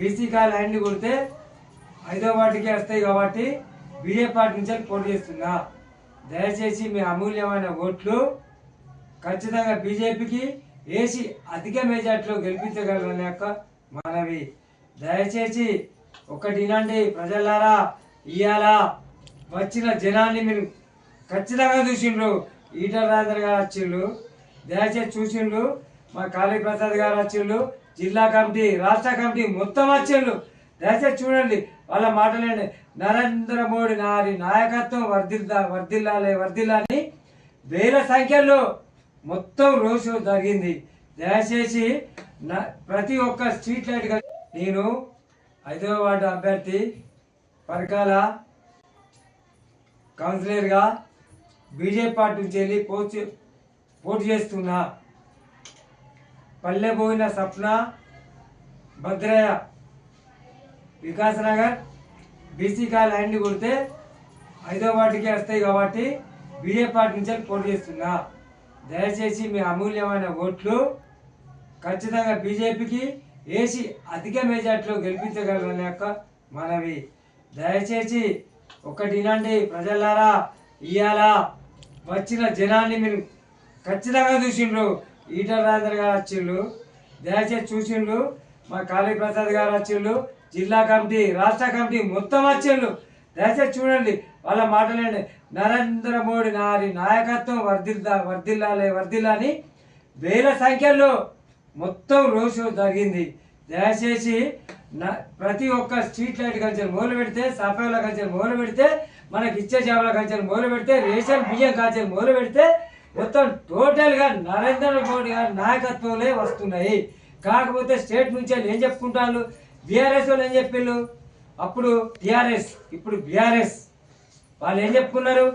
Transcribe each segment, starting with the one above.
BC కాలు అన్ని కొడితే ఐదో వాటికి వస్తాయి కాబట్టి బీజేపీ పార్టీ నుంచి పోటీ చేస్తున్నా. దయచేసి మీ అమూల్యమైన ఓట్లు ఖచ్చితంగా బీజేపీకి వేసి అధిక మెజార్టీలో గెలిపించగలరని యొక్క మనవి. దయచేసి ఒకటి ఇలాంటి ప్రజలారా ఇవాళ వచ్చిన జనాన్ని మీరు ఖచ్చితంగా చూసిండ్రు. ఈటల రాజేందర్ గారు వచ్చిండ్రు. దయచేసి చూసిండ్రు. మా కాళీప్రసాద్ గారు వచ్చిండ్రు. జిల్లా కమిటీ రాష్ట్ర కమిటీ మొత్తం వచ్చిండ్రు. దయచేసి చూడండి వాళ్ళ మాటలేండి. నరేంద్ర మోడీ నారి నాయకత్వం వర్ధిల్లా వర్దిల్లా వర్ధిల్లాని వేల సంఖ్యలో మొత్తం రోడ్ షో జరిగింది. దయచేసి నా- ప్రతి ఒక్క స్ట్రీట్ లైట్ నేను ఐదవ వార్డు అభ్యర్థి పరకాల కౌన్సిలర్గా బీజేపీ పార్టీ నుంచి వెళ్ళి పోటీ పోటీ చేస్తున్నా. పల్లె పోయిన సప్న భద్రయ్య వికాస్ నగర్ బీసీ కాల్ హ్యాండ్ కొడితే ఐదో వాటికి వస్తాయి కాబట్టి బీజేపీ పార్టీ నుంచి పోటీ చేస్తున్నా. దయచేసి మీ అమూల్యమైన ఓట్లు ఖచ్చితంగా బీజేపీకి వేసి అధిక మెజార్టీలో గెలిపించగలరని యొక్క మనవి. దయచేసి ఒకటి ఇలాంటి ప్రజలారా ఇవాళ వచ్చిన జనాన్ని మీరు ఖచ్చితంగా చూసిండ్రు. ఈటల రాజేంద్ర గారు వచ్చిండ్రు. దయచేసి చూసిండ్రు. మా కాళీ ప్రసాద్ గారు వచ్చిండ్రు. జిల్లా కమిటీ రాష్ట్ర కమిటీ మొత్తం వచ్చిండ్రు. దయచేసి చూడండి వాళ్ళ మాటలేండి నరేంద్ర మోడీ నారి నాయకత్వం వర్ధిల్లా వర్ధిల్లాలి వర్ధిల్లాని వేల సంఖ్యలో మొత్తం రోడ్ షో జరిగింది. దయచేసి ప్రతి ఒక్క స్ట్రీట్ లైట్ కల్చర్ మొదలు పెడితే సఫాయిల కల్చర్ మొదలు పెడితే మనకి ఇచ్చే చేపల కల్చర్ మొదలు పెడితే రేషన్ బియ్యం కల్చర్ మొదలు పెడితే మొత్తం టోటల్గా నరేంద్ర మోడీ గారి నాయకత్వంలో వస్తున్నాయి. కాకపోతే స్టేట్ నుంచి వాళ్ళు ఏం చెప్పుకుంటారు? బీఆర్ఎస్ వాళ్ళు ఏం చెప్పిండ్రు అప్పుడు టిఆర్ఎస్ ఇప్పుడు బీఆర్ఎస్. వాళ్ళు ఏం చెప్పుకున్నారు?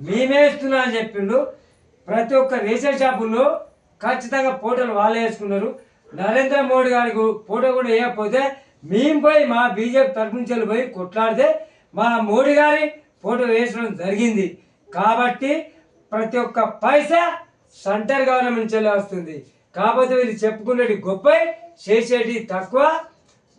మేమే ఇస్తున్నాం అని చెప్పిండు. ప్రతి ఒక్క రేషన్ షాపుల్లో ఖచ్చితంగా ఫోటోలు వాళ్ళే వేసుకున్నారు. నరేంద్ర మోడీ గారికి ఫోటో కూడా వేయకపోతే మేము పోయి మా బీజేపీ తరఫు నుంచి వెళ్ళి పోయి కొట్లాడితే మా మోడీ గారి ఫోటో వేసడం జరిగింది. కాబట్టి ప్రతి ఒక్క పైసా సెంటర్ గవర్నమెంట్ నుంచి వస్తుంది. కాకపోతే వీళ్ళు చెప్పుకునేది గొప్ప చేసేటి తక్కువ.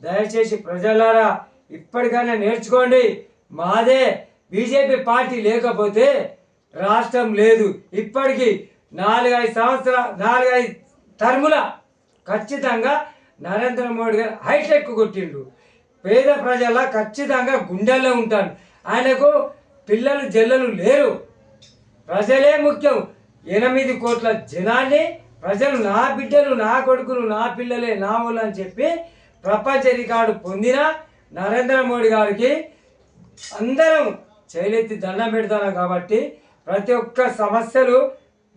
దయచేసి ప్రజలారా ఇప్పటికైనా నేర్చుకోండి. మాదే బీజేపీ పార్టీ లేకపోతే రాష్ట్రం లేదు. ఇప్పటికీ నాలుగైదు సంవత్సరాల నాలుగైదు టర్ముల ఖచ్చితంగా నరేంద్ర మోడీ గారు హైటెక్ కొట్టిండు. పేద ప్రజల ఖచ్చితంగా గుండెల్లో ఉంటాడు ఆయనకు పిల్లలు జల్లలు లేరు. ప్రజలే ముఖ్యం. ఎనిమిది కోట్ల జనాన్ని ప్రజలు నా బిడ్డలు నా కొడుకులు నా పిల్లలే నా ఊళ్ళు అని చెప్పి ప్రపంచ రికార్డు పొందిన నరేంద్ర మోడీ గారికి అందరం చేయలెత్తి దండం పెడతాను కాబట్టి ప్రతి ఒక్క సమస్యలు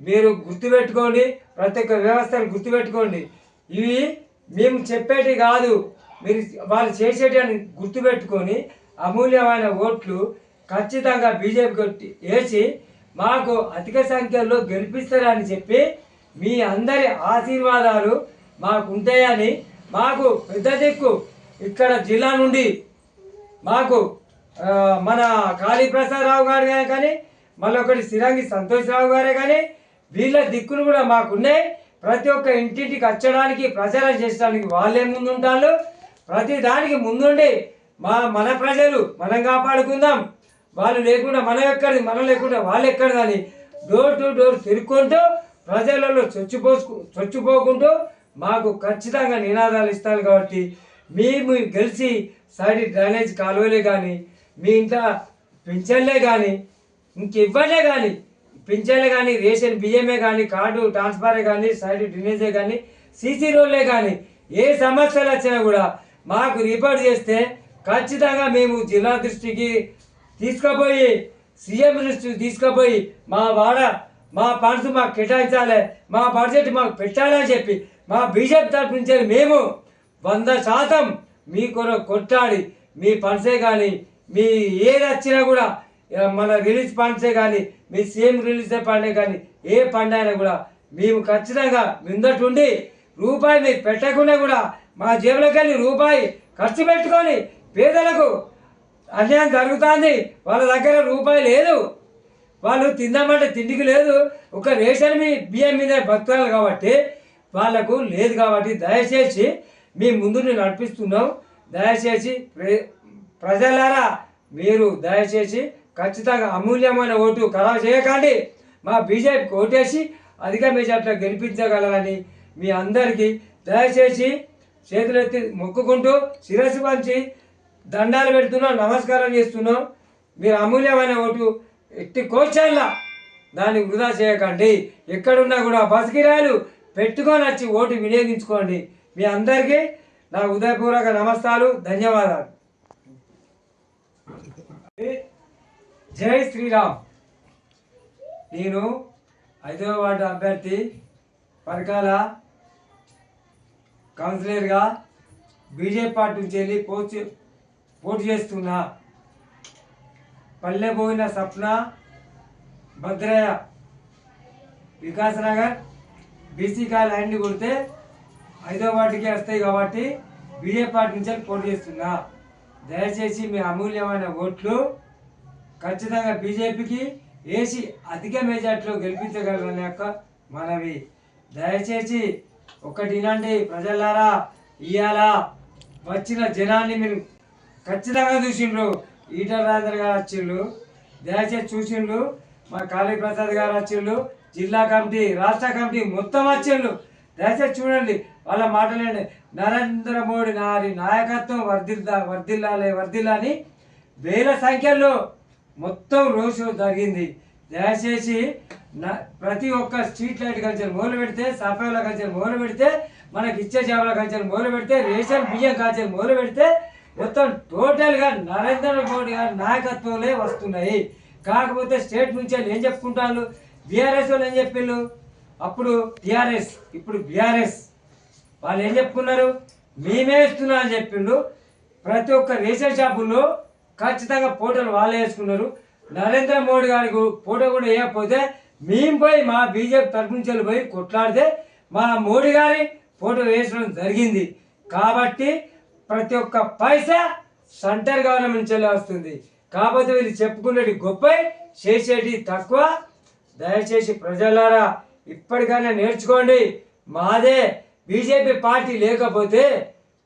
మీరు గుర్తుపెట్టుకోండి ప్రతి ఒక్క వ్యవస్థను గుర్తుపెట్టుకోండి. ఇవి మేము చెప్పేటి కాదు. మీరు వాళ్ళు చేసేటి అని గుర్తుపెట్టుకొని అమూల్యమైన ఓట్లు ఖచ్చితంగా బీజేపీ కొట్టి వేసి మాకు అధిక సంఖ్యలో గెలిపిస్తారని చెప్పి మీ అందరి ఆశీర్వాదాలు మాకు ఉంటాయని మాకు పెద్ద దిక్కు ఇక్కడ జిల్లా నుండి మాకు మన మన కాళీప్రసాదరావు గారు గారే కానీ మళ్ళొకటి ఒకటి సిరంగి సంతోష్రావు గారే కానీ వీళ్ళ దిక్కులు కూడా మాకున్నాయి. ప్రతి ఒక్క ఇంటింటికి వచ్చడానికి ప్రచారం చేయడానికి వాళ్ళే ముందుంటారు ప్రతి దానికి ముందుండి మా మన ప్రజలు మనం కాపాడుకుందాం. వాళ్ళు లేకుండా మనం ఎక్కడిది? మనం లేకుండా వాళ్ళు ఎక్కడిది డోర్ టు డోర్ తిరుక్కుంటూ ప్రజలలో చొచ్చిపోసుకు చొచ్చిపోకుంటూ మాకు ఖచ్చితంగా నినాదాలు ఇస్తారు కాబట్టి మేము గెలిచి సైడ్ డ్రైనేజ్ కాలువలే కానీ మీ ఇంట్లో పింఛన్లే కానీ ఇంకెవ్వలే కానీ పింఛన్లే కానీ రేషన్ బియ్యమే కానీ కార్డు ట్రాన్స్ఫరే కానీ సైడ్ డ్రైనేజే కానీ సీసీ రోడ్లే కానీ ఏ సమస్యలు వచ్చినా కూడా మాకు రిపోర్ట్ చేస్తే ఖచ్చితంగా మేము జిల్లా దృష్టికి తీసుకుపోయి సీఎం దృష్టికి తీసుకుపోయి మా వాడ మా ఫండ్స్ మాకు కేటాయించాలి మా బడ్జెట్ మాకు పెట్టాలని చెప్పి మా బీజేపీ తరఫు నుంచి మేము వంద శాతం మీ కొరకు కొట్టాడి మీ ఫండ్సే కానీ మీ ఏది వచ్చినా కూడా మన రిలీజ్ ఫండ్సే కానీ మీ సీఎం రిలీజ్ ఫండే కానీ ఏ ఫండ్ అయినా కూడా మేము ఖచ్చితంగా ముందటుండి రూపాయి మీరు పెట్టకుండా కూడా మా జేబులోకి వెళ్ళి రూపాయి ఖర్చు పెట్టుకొని పేదలకు అన్యాయం జరుగుతుంది. వాళ్ళ దగ్గర రూపాయి లేదు. వాళ్ళు తిందామంటే తిండికి లేదు. ఒక రేషన్ మీ బియ్యం మీద భక్తులు కాబట్టి వాళ్ళకు లేదు కాబట్టి దయచేసి మీ ముందు నేను నడిపిస్తున్నాం. దయచేసి ప్ర- ప్రజలారా మీరు దయచేసి ఖచ్చితంగా అమూల్యమైన ఓటు ఖరాబ్ చేయకండి. మా బీజేపీకి ఓటేసి అధిక మెజార్టీలో గెలిపించగలరని మీ అందరికీ దయచేసి చేతులెత్తి మొక్కుకుంటూ శిరస్సు పంచి దండాలు పెడుతున్నాం నమస్కారం చేస్తున్నాం. మీరు అమూల్యమైన ఓటు ఎట్టి కోచల్లా దాన్ని వృధా చేయకండి. ఎక్కడున్నా కూడా బస్ కిరాయిలు పెట్టుకొని వచ్చి ఓటు వినియోగించుకోండి. మీ అందరికీ నా ఉదయపూర్వక నమస్తాలు ధన్యవాదాలు. జై శ్రీరామ్. నేను ఐదవ వార్డు అభ్యర్థి పరకాల కౌన్సిలర్గా బీజేపీ పార్టీ నుంచి వెళ్ళి పోస్ట్ పోటీ చేస్తున్నా. పల్లె పోయిన సప్న భద్రయ్య వికాస్ నగర్ బీసీ కాల్ ల్యాండ్ కొడితే ఐదో వాటికి వస్తాయి కాబట్టి బీజేపీ పార్టీ నుంచి పోటీ చేస్తున్నా. దయచేసి మీ అమూల్యమైన ఓట్లు ఖచ్చితంగా బీజేపీకి వేసి అధిక మెజార్టీలో గెలిపించగలరని యొక్క మనవి. దయచేసి ఒకటి ఇలాంటి ప్రజలారా ఇవాళ వచ్చిన జనాన్ని మీరు ఖచ్చితంగా చూసిండ్రు. ఈటల రాజేంద్ర గారు వచ్చిండ్రు. దయచేసి చూసిండ్రు. మా కాళీప్రసాద్ గారు వచ్చిండ్రు. జిల్లా కమిటీ రాష్ట్ర కమిటీ మొత్తం వచ్చిండ్రు. దయచేసి చూడండి వాళ్ళ మాటలేండి నరేంద్ర మోడీ నారి నాయకత్వం వర్ధిల్లా వర్ధిల్లాలి వర్ధిల్లని వేల సంఖ్యలో మొత్తం రోజు జరిగింది. దయచేసి ప్రతి ఒక్క స్ట్రీట్ లైట్ కల్చర్ మొదలు పెడితే సఫాయిల కల్చర్ మొదలు పెడితే మనకి ఇచ్చే చేపల కల్చర్ మొదలు పెడితే రేషన్ బియ్యం కల్చర్ మొదలు పెడితే మొత్తం టోటల్గా నరేంద్ర మోడీ గారి నాయకత్వంలో వస్తున్నాయి. కాకపోతే స్టేట్ నుంచి వాళ్ళు ఏం చెప్పుకుంటారు? బీఆర్ఎస్ వాళ్ళు ఏం చెప్పిండ్రు అప్పుడు టీఆర్ఎస్ ఇప్పుడు బీఆర్ఎస్. వాళ్ళు ఏం చెప్పుకున్నారు? మేమే ఇస్తున్నాం అని చెప్పిండు. ప్రతి ఒక్క రేషన్ షాపుల్లో ఖచ్చితంగా ఫోటోలు వాళ్ళే వేసుకున్నారు. నరేంద్ర మోడీ గారికి ఫోటో కూడా వేయకపోతే మేము పోయి మా బీజేపీ తరఫు నుంచి వెళ్ళి పోయి కొట్లాడితే మా మోడీ గారి ఫోటో వేసడం జరిగింది. కాబట్టి ప్రతి ఒక్క పైసా సెంటర్ గవర్నమెంట్ నుంచి వస్తుంది కాకపోతే వీళ్ళు చెప్పుకునేది గొప్ప చేసేటి తక్కువ. దయచేసి ప్రజలారా ఇప్పటికైనా నేర్చుకోండి. మాదే బీజేపీ పార్టీ లేకపోతే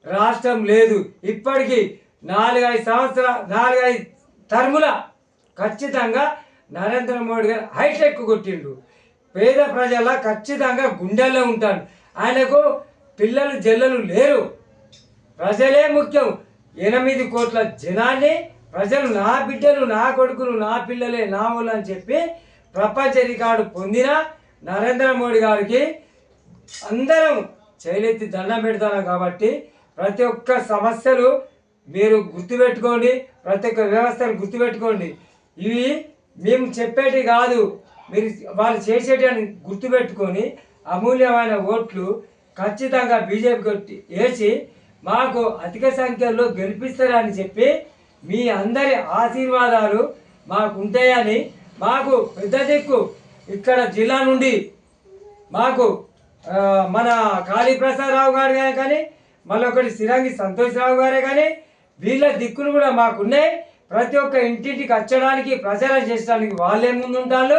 రాష్ట్రం లేదు. ఇప్పటికీ నాలుగైదు సంవత్సరాల నాలుగైదు టర్ముల ఖచ్చితంగా నరేంద్ర మోడీ గారు హైటెక్ కొట్టిండు. పేద ప్రజల ఖచ్చితంగా గుండెల్లో ఉంటాడు ఆయనకు పిల్లలు జల్లలు లేరు. ప్రజలే ముఖ్యం. ఎనిమిది కోట్ల జనాన్ని ప్రజలు నా బిడ్డలు నా కొడుకులు నా పిల్లలే నా వాళ్ళు అని చెప్పి ప్రపంచ రికార్డు పొందిన నరేంద్ర మోడీ గారికి అందరం చేయలెత్తి దండం పెడతాను కాబట్టి ప్రతి ఒక్క సమస్యలు మీరు గుర్తుపెట్టుకోండి ప్రతి ఒక్క వ్యవస్థను గుర్తుపెట్టుకోండి. ఇవి మేము చెప్పేటి కాదు మీరు వాళ్ళు చేసేటి అని గుర్తుపెట్టుకొని అమూల్యమైన ఓట్లు ఖచ్చితంగా బీజేపీ కొట్టి వేసి మాకు అధిక సంఖ్యలో గెలిపిస్తారని చెప్పి మీ అందరి ఆశీర్వాదాలు మాకు ఉంటాయని మాకు పెద్ద దిక్కు ఇక్కడ జిల్లా నుండి మాకు మన కాళీప్రసాదరావు గారు గారే కానీ మళ్ళీ సిరంగి సంతోష్రావు గారే కానీ వీళ్ళ దిక్కులు కూడా మాకున్నాయి. ప్రతి ఒక్క ఇంటింటికి వచ్చడానికి ప్రచారం చేయడానికి వాళ్ళే ముందుంటారు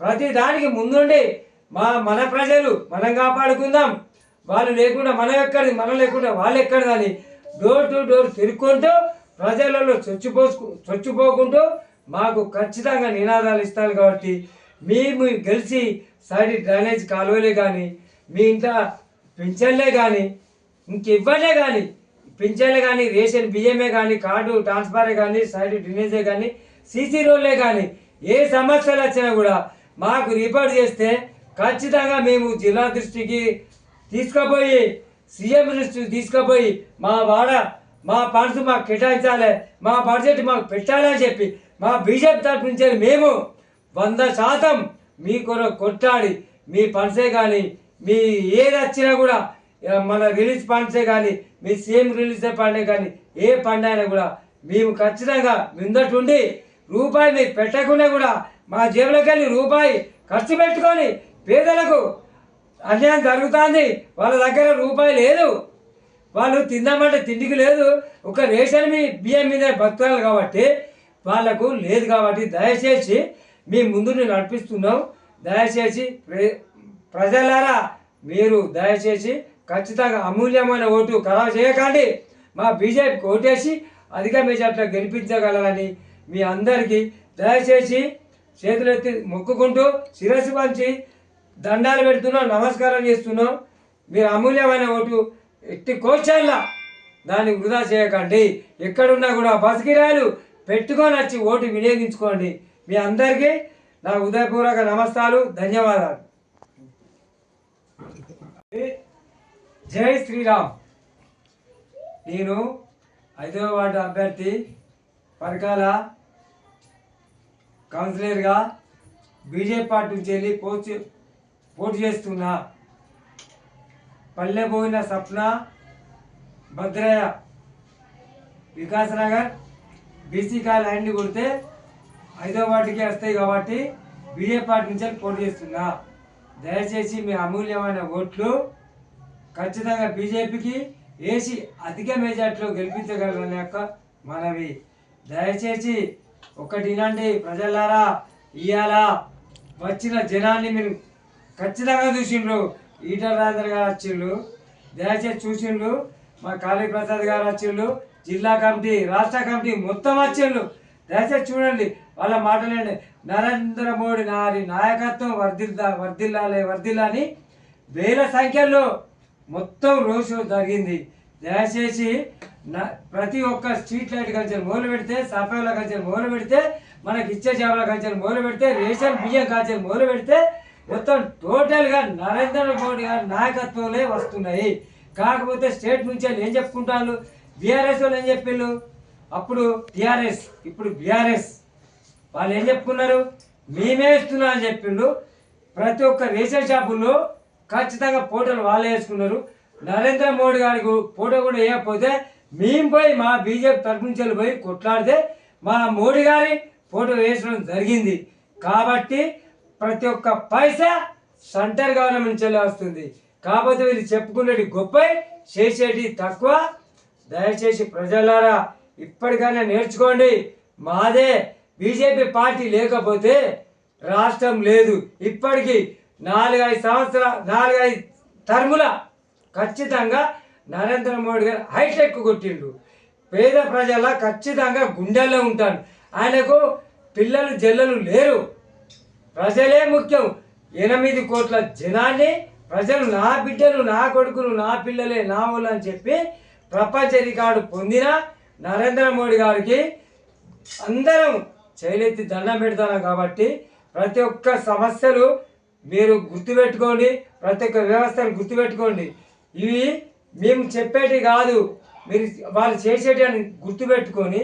ప్రతి దానికి ముందుండి మా మన ప్రజలు మనం కాపాడుకుందాం. వాళ్ళు లేకుండా మనం ఎక్కడిది? మనం లేకుండా వాళ్ళు ఎక్కడిది డోర్ టు డోర్ తిరుక్కుంటూ ప్రజలలో చొచ్చిపోసుకు చొచ్చిపోకుంటూ మాకు ఖచ్చితంగా నినాదాలు ఇస్తారు కాబట్టి మేము గెలిచి సైడ్ డ్రైనేజ్ కాలువలే కానీ మీ ఇంట్లో పింఛన్లే కానీ ఇంకెవ్వలే కానీ పింఛన్లే కానీ రేషన్ బియ్యమే కానీ కార్డు ట్రాన్స్ఫరే కానీ సైడ్ డ్రైనేజే కానీ సీసీ రోడ్లే కానీ ఏ సమస్యలు వచ్చినా కూడా మాకు రిపోర్ట్ చేస్తే ఖచ్చితంగా మేము జిల్లా దృష్టికి తీసుకుపోయి సీఎం దృష్టికి తీసుకుపోయి మా వాడ మా ఫండ్స్ మాకు కేటాయించాలి మా బడ్జెట్ మాకు పెట్టాలని చెప్పి మా బీజేపీ తరఫు నుంచి మేము వంద శాతం మీ కొరకు కొట్టాడి మీ ఫండ్సే కానీ మీ ఏది వచ్చినా కూడా మన రిలీజ్ ఫండ్సే కానీ మీ సీఎం రిలీజ్ ఫండే కానీ ఏ ఫండ్ అయినా కూడా మేము ఖచ్చితంగా ముందటుండి రూపాయి మీరు పెట్టకుండా కూడా మా జేబులోకి వెళ్ళి రూపాయి ఖర్చు పెట్టుకొని పేదలకు అన్యాయం జరుగుతుంది. వాళ్ళ దగ్గర రూపాయి లేదు. వాళ్ళు తిందామంటే తిండికి లేదు. ఒక రేషన్ మీ బియ్యం మీద బతకాలి కాబట్టి వాళ్ళకు లేదు కాబట్టి దయచేసి మీ ముందు నేను నడిపిస్తున్నాం. దయచేసి ప్రజలారా మీరు దయచేసి ఖచ్చితంగా అమూల్యమైన ఓటు ఖరాబ్ చేయకండి. మా బీజేపీకి ఓటేసి అధిక మెజార్టీలో గెలిపించగలరని మీ అందరికీ దయచేసి చేతులెత్తి మొక్కుకుంటూ శిరస్సు పంచి దండాలు పెడుతున్నాం నమస్కారం చేస్తున్నాం. మీరు అమూల్యమైన ఓటు ఎట్టి కోశాల్లా దాన్ని వృధా చేయకండి. ఎక్కడున్నా కూడా బసికిరాయలు పెట్టుకొని వచ్చి ఓటు వినియోగించుకోండి. మీ అందరికీ నా ఉదయపూర్వక నమస్తాలు ధన్యవాదాలు. జై శ్రీరామ్. నేను ఐదవ వార్డు అభ్యర్థి పరకాల కౌన్సిలర్గా బీజేపీ పార్టీ నుంచి వెళ్ళి పోస్ట్ పోటీ చేస్తున్నా పల్లె పోయిన సప్న భద్రయ్య వికాస్ నగర్ బీసీ కాల్ హ్యాండ్ కొడితే ఐదో వాటికి వస్తాయి కాబట్టి బీజేపీ పార్టీ నుంచి పోటీ చేస్తున్నా. దయచేసి మీ అమూల్యమైన ఓట్లు ఖచ్చితంగా బీజేపీకి వేసి అధిక మెజార్టీలో గెలిపించగలరని యొక్క మనవి. దయచేసి ఒకటి ఇలాంటి ప్రజలారా ఇవాళ వచ్చిన జనాన్ని మీరు ఖచ్చితంగా చూసిండ్రు. ఈటల రాజేంద్ర గారు వచ్చిండ్రు. దయచేసి చూసిండ్రు. మా కాళీ ప్రసాద్ గారు వచ్చిండ్రు. జిల్లా కమిటీ రాష్ట్ర కమిటీ మొత్తం వచ్చిండ్రు. దయచేసి చూడండి వాళ్ళ మాటలేండి నరేంద్ర మోడీ నారి నాయకత్వం వర్ధిల్లా వర్ధిల్లాలి అని వేల సంఖ్యలో మొత్తం రోడ్ షో జరిగింది. దయచేసి ప్రతి ఒక్క స్ట్రీట్ లైట్ కల్చర్ మొదలు పెడితే సఫాయిల కల్చర్ మొదలు పెడితే మనకి ఇచ్చే చేపల కల్చర్ మొదలు పెడితే రేషన్ బియ్యం కల్చర్ మొదలు పెడితే మొత్తం టోటల్గా నరేంద్ర మోడీ గారి నాయకత్వంలో వస్తున్నాయి. కాకపోతే స్టేట్ నుంచి వాళ్ళు ఏం చెప్పుకుంటారు? బీఆర్ఎస్ వాళ్ళు ఏం చెప్పిండ్రు అప్పుడు టీఆర్ఎస్ ఇప్పుడు బీఆర్ఎస్ వాళ్ళు ఏం చెప్పుకున్నారు? మేమే ఇస్తున్నాం అని చెప్పిండు. ప్రతి ఒక్క రేషన్ షాపుల్లో ఖచ్చితంగా ఫోటోలు వాళ్ళే వేసుకున్నారు. నరేంద్ర మోడీ గారికి ఫోటో కూడా వేయకపోతే మేము పోయి మా బీజేపీ తరఫు నుంచి పోయి కొట్లాడితే మా మోడీ గారి ఫోటో వేసడం జరిగింది. కాబట్టి ప్రతి ఒక్క పైసా సెంటర్ గవర్నమెంట్ నుంచి వస్తుంది. కాకపోతే వీళ్ళు చెప్పుకునేది గొప్ప చేసేటి తక్కువ. దయచేసి ప్రజలారా ఇప్పటికైనా నేర్చుకోండి. మాదే బీజేపీ పార్టీ లేకపోతే రాష్ట్రం లేదు. ఇప్పటికీ నాలుగైదు సంవత్సరాల నాలుగైదు టర్ముల ఖచ్చితంగా నరేంద్ర మోడీ గారు హైటెక్ కొట్టిండు. పేద ప్రజల ఖచ్చితంగా గుండెల్లో ఉంటాను ఆయనకు పిల్లలు జల్లలు లేరు. ప్రజలే ముఖ్యం. ఎనిమిది కోట్ల జనాన్ని ప్రజలు నా బిడ్డలు నా కొడుకులు నా పిల్లలే నా వాళ్ళు అని చెప్పి ప్రపంచ రికార్డు పొందిన నరేంద్ర మోడీ గారికి అందరం చేయలెత్తి దండం పెడతాను కాబట్టి ప్రతి ఒక్క సమస్యలు మీరు గుర్తుపెట్టుకోండి ప్రతి ఒక్క వ్యవస్థను గుర్తుపెట్టుకోండి. ఇవి మేము చెప్పేటి కాదు. మీరు వాళ్ళు చేసేటి అని గుర్తుపెట్టుకొని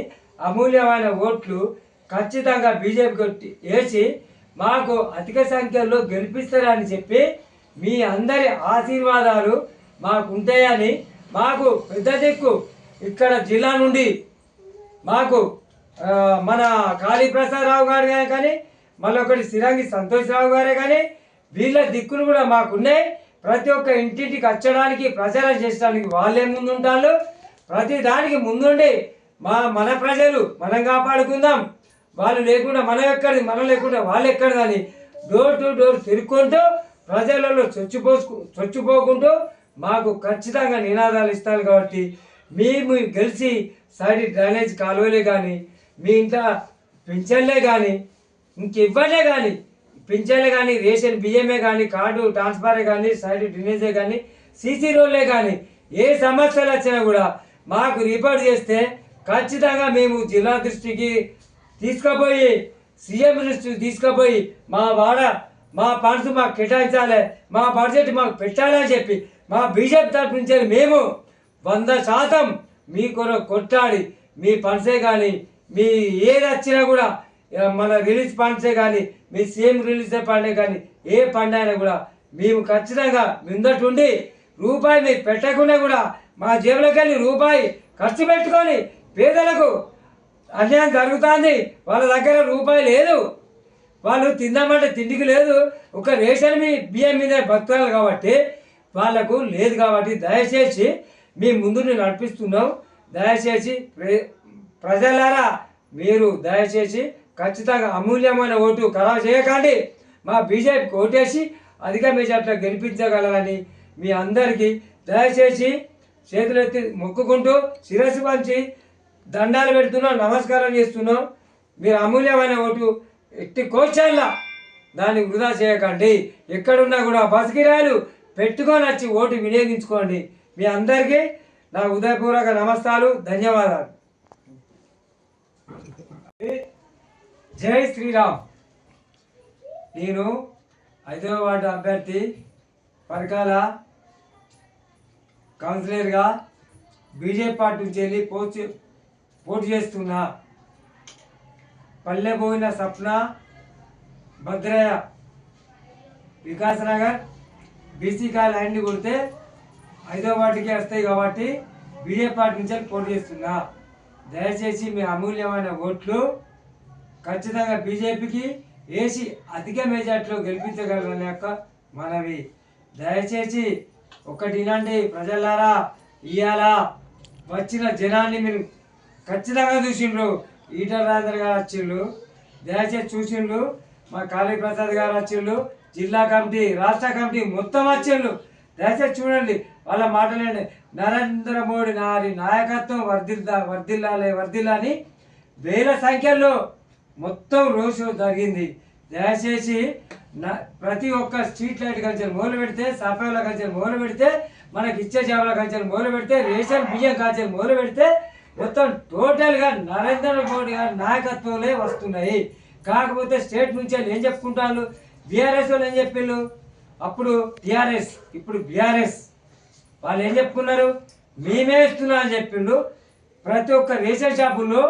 అమూల్యమైన ఓట్లు ఖచ్చితంగా బీజేపీ కొట్టి వేసి మాకు అధిక సంఖ్యలో గెలిపిస్తారని చెప్పి మీ అందరి ఆశీర్వాదాలు మాకు ఉంటాయని మాకు పెద్ద దిక్కు ఇక్కడ జిల్లా నుండి మాకు మన మన కాళీప్రసాదరావు గారు గారే కానీ మళ్ళీ ఒకటి సిరంగి సంతోష్రావు గారే కానీ వీళ్ళ దిక్కులు కూడా మాకున్నాయి. ప్రతి ఒక్క ఇంటింటికి వచ్చడానికి ప్రచారం చేయడానికి వాళ్ళే ముందుంటారు. ప్రతి దానికి ముందుండి మా మన ప్రజలు మనం కాపాడుకుందాం. వాళ్ళు లేకుండా మనం ఎక్కడిది? మనం లేకుండా వాళ్ళు ఎక్కడిదని డోర్ టు డోర్ తిరుక్కుంటూ ప్రజలలో చొచ్చిపోసుకు చొచ్చిపోకుంటూ మాకు ఖచ్చితంగా నినాదాలు ఇస్తారు కాబట్టి మేము గెలిచి సైడ్ డ్రైనేజ్ కాలువలే కానీ మీ ఇంట్లో పింఛన్లే కానీ ఇంకెవ్వలే కానీ పింఛన్లే కానీ రేషన్ బియ్యమే కానీ కార్డు ట్రాన్స్ఫరే కానీ సైడ్ డ్రైనేజే కానీ సీసీ రోడ్లే కానీ ఏ సమస్యలు వచ్చినా కూడా మాకు రిపోర్ట్ చేస్తే ఖచ్చితంగా మేము జిల్లా దృష్టికి తీసుకుపోయి సీఎం దృష్టికి తీసుకుపోయి మా వాడ మా ఫండ్స్ మాకు కేటాయించాలి మా బడ్జెట్ మాకు పెట్టాలని చెప్పి మా బీజేపీ తరఫు నుంచి మేము వంద శాతం మీ కొరకు కొట్లాడి మీ ఫండ్సే కానీ మీ ఏది వచ్చినా కూడా మన రిలీజ్ ఫండ్సే కానీ మీ సీఎం రిలీజ్ ఫండే కానీ ఏ ఫండ్ అయినా కూడా మేము ఖచ్చితంగా ముందటుండి రూపాయి మీరు పెట్టకుండా కూడా మా జేబులోకి వెళ్ళి రూపాయి ఖర్చు పెట్టుకొని పేదలకు అన్యాయం జరుగుతుంది. వాళ్ళ దగ్గర రూపాయి లేదు. వాళ్ళు తిందామంటే తిండికి లేదు. ఒక రేషన్ మీ బియ్యం మీద బతకాలి కాబట్టి వాళ్ళకు లేదు కాబట్టి దయచేసి మీ ముందు నేను నడిపిస్తున్నాం దయచేసి ప్ర- ప్రజలారా మీరు దయచేసి ఖచ్చితంగా అమూల్యమైన ఓటు ఖరాబ్ చేయకండి. మా బీజేపీకి ఓటేసి అధిక మెజార్టీలో గెలిపించగలరని మీ అందరికీ దయచేసి చేతులు ఎత్తి మొక్కుకుంటూ శిరస్సు పంచి దండాలు పెడుతున్నాం నమస్కారం చేస్తున్నాం. మీరు అమూల్యమైన ఓటు ఎట్టి కోచల్లా దాన్ని వృధా చేయకండి. ఎక్కడున్నా కూడా బసకిరాయలు పెట్టుకొని వచ్చి ఓటు వినియోగించుకోండి. మీ అందరికీ నా ఉదయపూర్వక నమస్తాలు ధన్యవాదాలు. జై శ్రీరామ్. నేను ఐదవ వార్డు అభ్యర్థి పరకాల కౌన్సిలర్గా బీజేపీ పార్టీ నుంచి వెళ్ళి పోస్ట్ పోటీ చేస్తున్నా. పల్లె పోయిన సప్న భద్రయ్య వికాస్ నగర్ బీసీ కాల్ హ్యాండ్ కొడితే ఐదో వాటికి వస్తాయి కాబట్టి బీజేపీ పార్టీ నుంచి పోటీ చేస్తున్నా. దయచేసి మీ అమూల్యమైన ఓట్లు ఖచ్చితంగా బీజేపీకి వేసి అధిక మెజార్టీలో గెలిపించగలరని యొక్క మనవి. దయచేసి ఒకటి ఇలాంటి ప్రజలారా ఇవాళ వచ్చిన జనాన్ని మీరు ఖచ్చితంగా చూసిండ్రు. ఈటల రాజేంద్ర గారు వచ్చిండ్రు. దయచేసి చూసిండ్రు. మా కాళీ ప్రసాద్ గారు వచ్చిండ్రు. జిల్లా కమిటీ రాష్ట్ర కమిటీ మొత్తం వచ్చిండ్రు. దయచేసి చూడండి వాళ్ళ మాటలేండి నరేంద్ర మోడీ నారి నాయకత్వం వర్ధిల్లా వర్ధిల్లాలి అని వేల సంఖ్యలో మొత్తం రోడ్ షో జరిగింది. దయచేసి ప్రతి ఒక్క స్ట్రీట్ లైట్ కలిసి మొదలు పెడితే సఫాయిల కలిసి మొదలు పెడితే మనకి ఇచ్చే చేపల కలిసి మొదలు పెడితే రేషన్ బియ్యం కంచెలు మొదలు పెడితే మొత్తం టోటల్గా నరేంద్ర మోడీ గారి నాయకత్వంలో వస్తున్నాయి. కాకపోతే స్టేట్ నుంచి వాళ్ళు ఏం చెప్పుకుంటారు? బీఆర్ఎస్ వాళ్ళు ఏం చెప్పిండ్రు అప్పుడు టిఆర్ఎస్ ఇప్పుడు బీఆర్ఎస్. వాళ్ళు ఏం చెప్పుకున్నారు? మేమే ఇస్తున్నాం అని చెప్పిండు. ప్రతి ఒక్క రేషన్ షాపుల్లో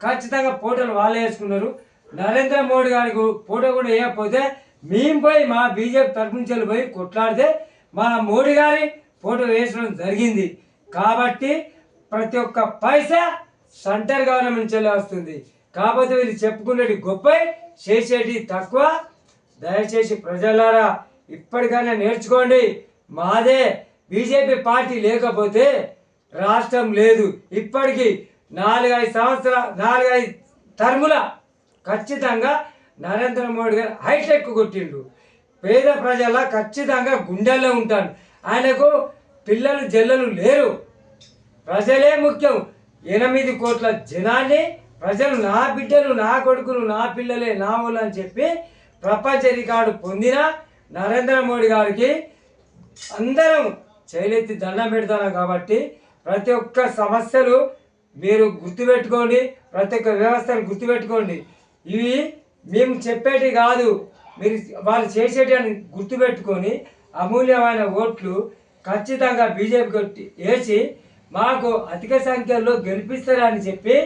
ఖచ్చితంగా ఫోటోలు వాళ్ళే వేసుకున్నారు. నరేంద్ర మోడీ గారికి ఫోటో కూడా వేయకపోతే మేము పోయి మా బీజేపీ తరఫు నుంచి పోయి కొట్లాడితే మా మోడీ గారి ఫోటో వేసడం జరిగింది. కాబట్టి ప్రతి ఒక్క పైసా సెంటర్ గవర్నమెంట్ నుంచి వస్తుంది. కాకపోతే వీళ్ళు చెప్పుకునేది గొప్ప చేసేటి తక్కువ. దయచేసి ప్రజలారా ఇప్పటికైనా నేర్చుకోండి. మాదే బీజేపీ పార్టీ లేకపోతే రాష్ట్రం లేదు. ఇప్పటికీ నాలుగైదు సంవత్సరాల నాలుగైదు టర్ముల ఖచ్చితంగా నరేంద్ర మోడీ గారు హైటెక్ కొట్టిండు. పేద ప్రజల ఖచ్చితంగా గుండెల్లో ఉంటాడు ఆయనకు పిల్లలు జల్లలు లేరు. ప్రజలే ముఖ్యం. ఎనిమిది కోట్ల జనాన్ని ప్రజలు నా బిడ్డలు నా కొడుకులు నా పిల్లలే నా ఊళ్ళు అని చెప్పి ప్రపంచ రికార్డు పొందిన నరేంద్ర మోడీ గారికి అందరం చేయలెత్తి దండం పెడతాను కాబట్టి ప్రతి ఒక్క సమస్యలు మీరు గుర్తుపెట్టుకోండి ప్రతి ఒక్క వ్యవస్థను గుర్తుపెట్టుకోండి. ఇవి మేము చెప్పేటి కాదు. మీరు వాళ్ళు చేసేటి అని గుర్తుపెట్టుకొని అమూల్యమైన ఓట్లు ఖచ్చితంగా బీజేపీ కొట్టి వేసి మాకు అధిక సంఖ్యలో గెలిపిస్తారని చెప్పి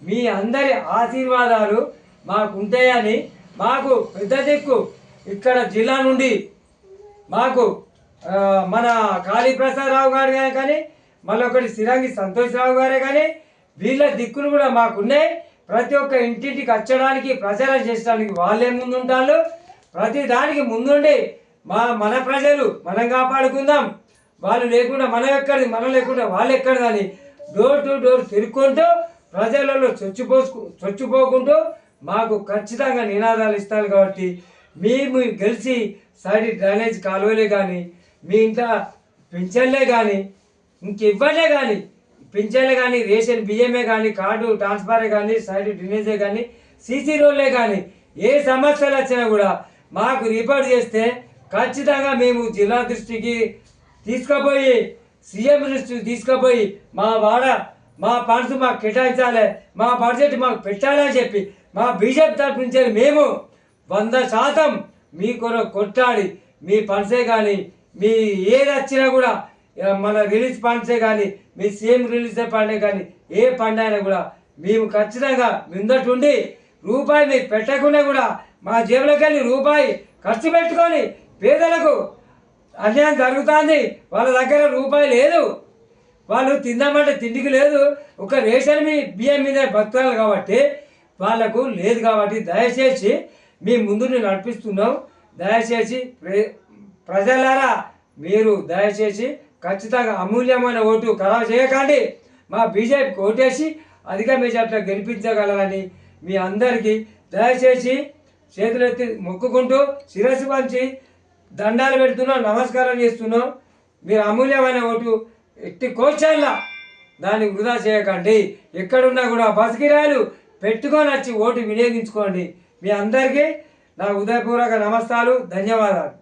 మీ అందరి ఆశీర్వాదాలు మాకు ఉంటాయని మాకు పెద్ద దిక్కు ఇక్కడ జిల్లా నుండి మాకు మన కాళీప్రసాదరావు గారు గారు కానీ మళ్ళొకటి ఒకటి సిరంగి సంతోష్రావు గారే కానీ వీళ్ళ దిక్కులు కూడా మాకున్నాయి. ప్రతి ఒక్క ఇంటింటికి వచ్చడానికి ప్రచారం చేసడానికి వాళ్ళే ముందుంటారు ప్రతి దానికి ముందుండి మా మన ప్రజలు మనం కాపాడుకుందాం. వాళ్ళు లేకుండా మనం ఎక్కడిది? మనం లేకుండా వాళ్ళు ఎక్కడిది అని డోర్ టు డోర్ తిరుక్కుంటూ ప్రజలలో చొచ్చిపోసుకు చొచ్చిపోకుంటూ మాకు ఖచ్చితంగా నినాదాలు ఇస్తారు కాబట్టి మేము గెలిచి సైడ్ డ్రైనేజ్ కాలువలే కానీ మీ ఇంట్లో పింఛన్లే కానీ ఇంకెవ్వలే కానీ పింఛన్లే కానీ రేషన్ బియ్యమే కానీ కార్డు ట్రాన్స్ఫరే కానీ సైడ్ డ్రైనేజే కానీ సీసీ రోడ్లే కానీ ఏ సమస్యలు వచ్చినా కూడా మాకు రిపోర్ట్ చేస్తే ఖచ్చితంగా మేము జిల్లా దృష్టికి తీసుకుపోయి సీఎం దృష్టి తీసుకుపోయి మా వాడ మా ఫండ్స్ మాకు కేటాయించాలి మా బడ్జెట్ మాకు పెట్టాలని చెప్పి మా బీజేపీ తరఫు నుంచి మేము వంద శాతం మీ కొరకు కొట్టాడి మీ ఫండ్సే కానీ మీ ఏది వచ్చినా కూడా మన రిలీజ్ ఫండ్సే కానీ మీ సీఎం రిలీజ్ ఫండే కానీ ఏ ఫండ్ అయినా కూడా మేము ఖచ్చితంగా ముందటుండి రూపాయి మీకు పెట్టకుండా కూడా మా జేబులోకి వెళ్ళి రూపాయి ఖర్చు పెట్టుకొని పేదలకు అన్యాయం జరుగుతుంది. వాళ్ళ దగ్గర రూపాయి లేదు. వాళ్ళు తిందామంటే తిండికి లేదు. ఒక రేషన్ మీ బియ్యం మీద భక్తులు కాబట్టి వాళ్ళకు లేదు కాబట్టి దయచేసి మీ ముందు నేను నడిపిస్తున్నాం. దయచేసి ప్ర- ప్రజలారా మీరు దయచేసి ఖచ్చితంగా అమూల్యమైన ఓటు ఖరాబ్ చేయకండి. మా బీజేపీకి ఓటేసి అధిక మెజార్టీలో గెలిపించగలరని మీ అందరికీ దయచేసి చేతులెత్తి మొక్కుకుంటూ శిరస్సు పంచి దండాలు పెడుతున్నాం నమస్కారం చేస్తున్నాం మీరు అమూల్యమైన ఓటు ఎట్టి కోచల్లా దాన్ని వృధా చేయకండి. ఎక్కడున్నా కూడా బస్ కిరాయిలు పెట్టుకొని వచ్చి ఓటు వినియోగించుకోండి. మీ అందరికీ నా ఉదయపూర్వక నమస్తాలు ధన్యవాదాలు.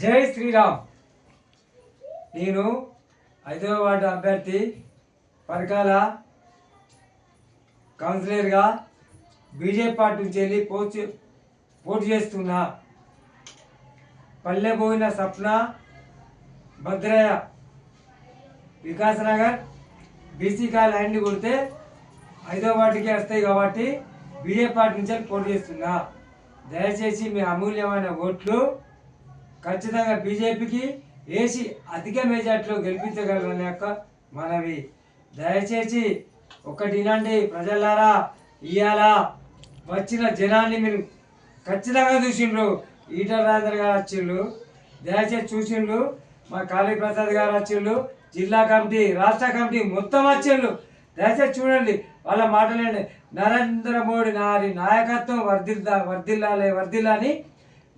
జై శ్రీరామ్. నేను ఐదవ వార్డు అభ్యర్థి పరకాల కౌన్సిలర్గా బీజేపీ పార్టీ నుంచి వెళ్ళి పోస్ట్ పోటీ చేస్తున్నా. పల్లె పోయిన సప్న భద్రయ్య వికాస్ నగర్ బీసీ కాల్ ల్యాండ్ కొడితే ఐదో వాటికి వస్తాయి కాబట్టి బీఏ పార్టీ నుంచి పోటీ చేస్తున్నా. దయచేసి మీ అమూల్యమైన ఓట్లు ఖచ్చితంగా బీజేపీకి వేసి అధిక మెజార్టీలో గెలిపించగలరని యొక్క మనవి. దయచేసి ఒకటి ఇలాంటి ప్రజలారా ఇవాళ వచ్చిన జనాన్ని మీరు ఖచ్చితంగా చూసిండ్రు. ఈటల రాజేంద్ర గారు వచ్చిండ్రు. దయచేసి చూసిండ్రు. మా కాళీ ప్రసాద్ గారు వచ్చిండ్రు. జిల్లా కమిటీ రాష్ట్ర కమిటీ మొత్తం వచ్చిండ్రు. దయచేసి చూడండి వాళ్ళ మాటలేండి నరేంద్ర మోడీ నారి నాయకత్వం వర్ధిల్లా వర్ధిల్లాలి వర్ధిల్లని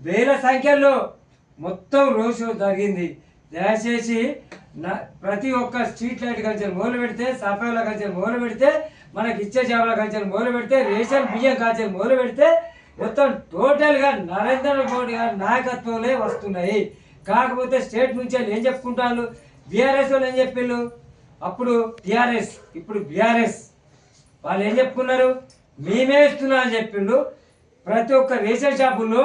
వేల సంఖ్యలో మొత్తం రోజు జరిగింది. దయచేసి నా ప్రతి ఒక్క స్ట్రీట్ లైట్ కల్చర్ మొదలు పెడితే సఫాయిల కల్చర్ మొదలు పెడితే మనకి ఇచ్చే చేపల కల్చర్ మొదలు పెడితే రేషన్ బియ్యం కల్చర్ మొదలు పెడితే మొత్తం టోటల్గా నరేంద్ర మోడీ గారి నాయకత్వంలో వస్తున్నాయి. కాకపోతే స్టేట్ నుంచి వాళ్ళు ఏం చెప్పుకుంటారు? బీఆర్ఎస్ వాళ్ళు ఏం చెప్పిండ్రు అప్పుడు టీఆర్ఎస్ ఇప్పుడు బీఆర్ఎస్. వాళ్ళు ఏం చెప్పుకున్నారు? మేమే ఇస్తున్నా అని చెప్పిండు. ప్రతి ఒక్క రేషన్ షాపుల్లో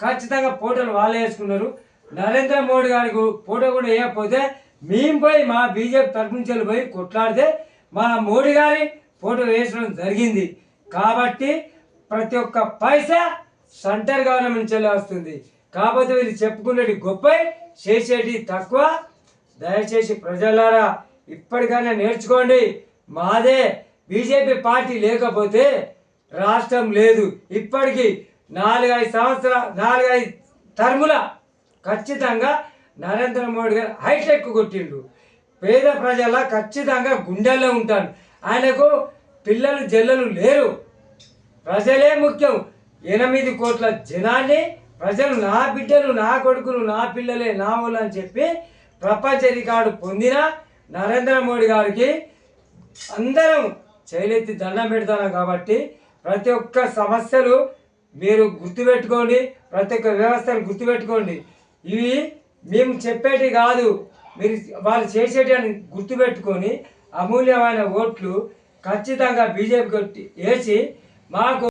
ఖచ్చితంగా ఫోటోలు వాళ్ళే వేసుకున్నారు. నరేంద్ర మోడీ గారికి ఫోటో కూడా వేయకపోతే మేము పోయి మా బీజేపీ తరఫు నుంచి పోయి కొట్లాడితే మా మోడీ గారి ఫోటో వేసడం జరిగింది. కాబట్టి ప్రతి ఒక్క పైసా సెంటర్ గవర్నమెంట్ నుంచి వస్తుంది కాకపోతే వీళ్ళు చెప్పుకునేది గొప్ప చేసేటి తక్కువ. దయచేసి ప్రజలారా ఇప్పటికైనా నేర్చుకోండి. మాదే బీజేపీ పార్టీ లేకపోతే రాష్ట్రం లేదు. ఇప్పటికీ నాలుగైదు సంవత్సరాల నాలుగైదు టర్ముల ఖచ్చితంగా నరేంద్ర మోడీ గారు హైటెక్ కొట్టిండు. పేద ప్రజల ఖచ్చితంగా గుండెల్లో ఉంటాడు ఆయనకు పిల్లలు జల్లలు లేరు. ప్రజలే ముఖ్యం. ఎనిమిది కోట్ల జనాన్ని ప్రజలు నా బిడ్డలు నా కొడుకులు నా పిల్లలే నా వాళ్ళు అని చెప్పి ప్రపంచ రికార్డు పొందిన నరేంద్ర మోడీ గారికి అందరం చేయలెత్తి దండం పెడతాను కాబట్టి ప్రతి ఒక్క సమస్యలు మీరు గుర్తుపెట్టుకోండి ప్రతి ఒక్క వ్యవస్థను గుర్తుపెట్టుకోండి. ఇవి మేము చెప్పేటి కాదు. మీరు వాళ్ళు చేసేటి అని గుర్తుపెట్టుకొని అమూల్యమైన ఓట్లు ఖచ్చితంగా బీజేపీ కొట్టి వేసి మాకు